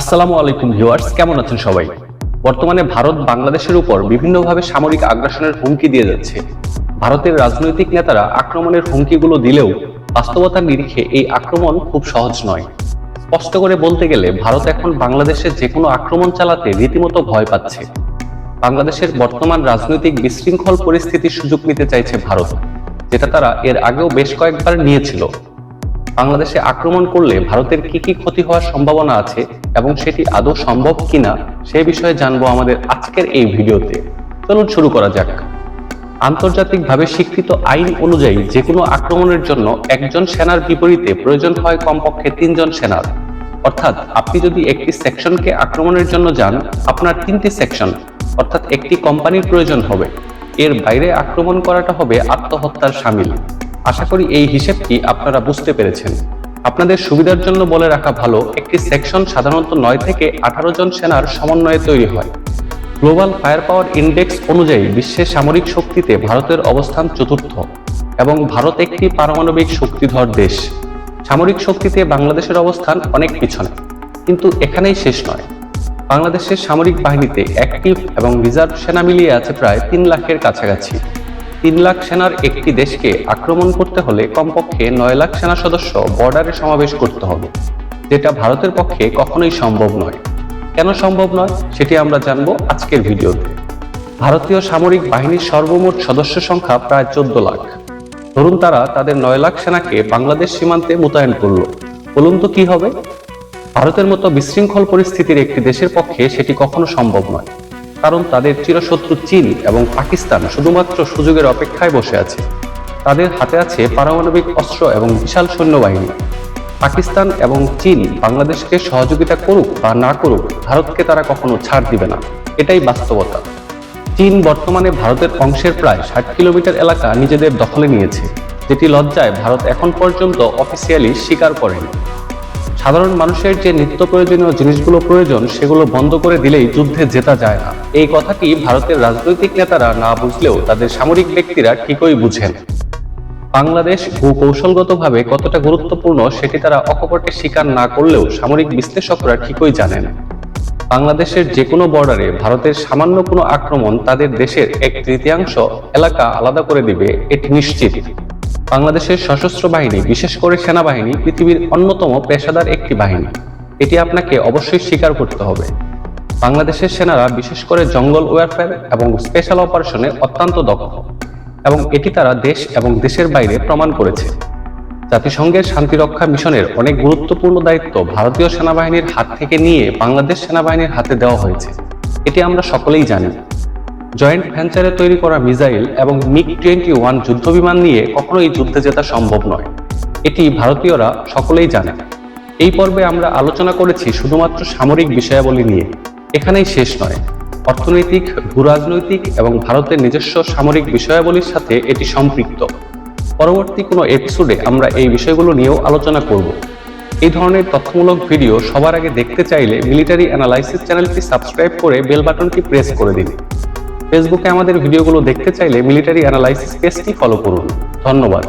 আসসালামু আলাইকুম ভিউয়ার্স, কেমন আছেন সবাই? বর্তমানে ভারত বাংলাদেশের উপর বিভিন্নভাবে সামরিক আগ্রাসনের হুমকি দিয়ে যাচ্ছে। ভারতের রাজনৈতিক নেতারা আক্রমণের হুমকিগুলো দিলেও বাস্তবতার নিরিখে এই আক্রমণ খুব সহজ নয়। স্পষ্ট করে বলতে গেলে, ভারত এখন বাংলাদেশে যে কোনো আক্রমণ চালাতে রীতিমতো ভয় পাচ্ছে। বাংলাদেশের বর্তমান রাজনৈতিক বিশৃঙ্খল পরিস্থিতির সুযোগ নিতে চাইছে ভারত, যেটা তারা এর আগেও বেশ কয়েকবার নিয়েছিল। বাংলাদেশে আক্রমণ করলে ভারতের কি কি ক্ষতি হওয়ার সম্ভাবনা আছে এবং সেটি আদৌ সম্ভব কিনা সে বিষয়ে জানব আমাদের আজকের এই ভিডিওতে। চলুন শুরু করা যাক। আন্তর্জাতিকভাবে স্বীকৃত আইন অনুযায়ী যে কোনো আক্রমণের জন্য একজন সেনার বিপরীতে প্রয়োজন হয় কমপক্ষে তিনজন সেনার। অর্থাৎ আপনি যদি একটি সেকশনকে আক্রমণের জন্য যান, আপনার তিনটি সেকশন, অর্থাৎ একটি কোম্পানির প্রয়োজন হবে। এর বাইরে আক্রমণ করাটা হবে আত্মহত্যার সামিল। আশা করি এই হিসেবটি আপনারা বুঝতে পেরেছেন। আপনাদের সুবিধার জন্য বলে রাখা ভালো, একটি সেকশন সাধারণত নয় থেকে আঠারো জন সেনার সমন্বয়ে তৈরি হয়। গ্লোবাল ফায়ার পাওয়ার ইন্ডেক্স অনুযায়ী বিশ্বের সামরিক শক্তিতে ভারতের অবস্থান চতুর্থ এবং ভারত একটি পারমাণবিক শক্তিধর দেশ। সামরিক শক্তিতে বাংলাদেশের অবস্থান অনেক পিছনে, কিন্তু এখানেই শেষ নয়। বাংলাদেশের সামরিক বাহিনীতে অ্যাক্টিভ এবং রিজার্ভ সেনা মিলিয়ে আছে প্রায় তিন লাখের কাছাকাছি। তিন লাখ সেনার একটি দেশকে আক্রমণ করতে হলে কমপক্ষে নয় লাখ সেনা সদস্য বর্ডারে সমাবেশ করতে হবে, যেটা ভারতের পক্ষে কখনোই সম্ভব নয়। কেন সম্ভব নয়? সেটি আমরা জানব আজকের ভিডিওতে। ভারতীয় সামরিক বাহিনীর সর্বমোট সদস্য সংখ্যা প্রায় চোদ্দ লাখ। ধরুন তারা তাদের নয় লাখ সেনাকে বাংলাদেশ সীমান্তে মোতায়েন করল। বলুন তো কি হবে? ভারতের মতো বিশৃঙ্খল পরিস্থিতির একটি দেশের পক্ষে সেটি কখনো সম্ভব নয়। কারণ তাদের চিরশত্রু চীন এবং পাকিস্তান শুধুমাত্র সুযোগের অপেক্ষায় বসে আছে। তাদের হাতে আছে পারমাণবিক অস্ত্র এবং বিশাল সৈন্যবাহিনী। পাকিস্তান এবং চীন বাংলাদেশকে সহযোগিতা করুক বা না করুক, ভারতকে তারা কখনো ছাড় দিবে না। এটাই বাস্তবতা। চীন বর্তমানে ভারতের অংশের প্রায় ষাট কিলোমিটার এলাকা নিজেদের দখলে নিয়েছে, যেটি লজ্জায় ভারত এখন পর্যন্ত অফিসিয়ালি স্বীকার করেনি। সাধারণ মানুষের যে নিত্য প্রয়োজনীয় জিনিসগুলো প্রয়োজন, সেগুলো বন্ধ করে দিলেই যুদ্ধে জেতা যায় না। এই কথাটি ভারতের রাজনৈতিক নেতারা না বুঝলেও তাদের সামরিক ব্যক্তিরা ঠিকই বুঝেন। বাংলাদেশ ভূকৌশলগতভাবে কতটা গুরুত্বপূর্ণ সেটি তারা অকপটে স্বীকার না করলেও সামরিক বিশ্লেষকরা ঠিকই জানেন। বাংলাদেশের যে কোনো বর্ডারে ভারতের সামান্য কোনো আক্রমণ তাদের দেশের এক তৃতীয়াংশ এলাকা আলাদা করে দিবে, এটি নিশ্চিত। বাংলাদেশের সশস্ত্র বাহিনী, বিশেষ করে সেনাবাহিনী, পৃথিবীর অন্যতম পেশাদার একটি বাহিনী। এটি আপনাকে অবশ্যই স্বীকার করতে হবে। বাংলাদেশের সেনারা, বিশেষ করে জঙ্গল ওয়ারফেয়ার এবং স্পেশাল অপারেশনে অত্যন্ত দক্ষ এবং এটি তারা দেশ এবং দেশের বাইরে প্রমাণ করেছে। জাতিসংঘের শান্তিরক্ষা মিশনের অনেক গুরুত্বপূর্ণ দায়িত্ব ভারতীয় সেনাবাহিনীর হাত থেকে নিয়ে বাংলাদেশ সেনাবাহিনীর হাতে দেওয়া হয়েছে। এটি আমরা সকলেই জানি। জয়েন্ট ভেঞ্চারে তৈরি করা মিসাইল এবং মিগ টোয়েন্টি ওয়ান যুদ্ধবিমান নিয়ে কখনোই যুদ্ধে জেতা সম্ভব নয়। এটি ভারতীয়রা সকলেই জানে। এই পর্বে আমরা আলোচনা করেছি শুধুমাত্র সামরিক বিষয়াবলী নিয়ে। এখানেই শেষ নয়। অর্থনৈতিক, ভূরাজনৈতিক এবং ভারতের নিজস্ব সামরিক বিষয়াবলীর সাথে এটি সম্পৃক্ত। পরবর্তী কোনো এপিসোডে আমরা এই বিষয়গুলো নিয়েও আলোচনা করব। এই ধরনের তথ্যমূলক ভিডিও সবার আগে দেখতে চাইলে মিলিটারি অ্যানালাইসিস চ্যানেলটি সাবস্ক্রাইব করে বেল বাটনটি প্রেস করে দিন। ফেসবুকে আমাদের ভিডিওগুলো দেখতে চাইলে মিলিটারি অ্যানালাইসিস পেজটি ফলো করুন। ধন্যবাদ।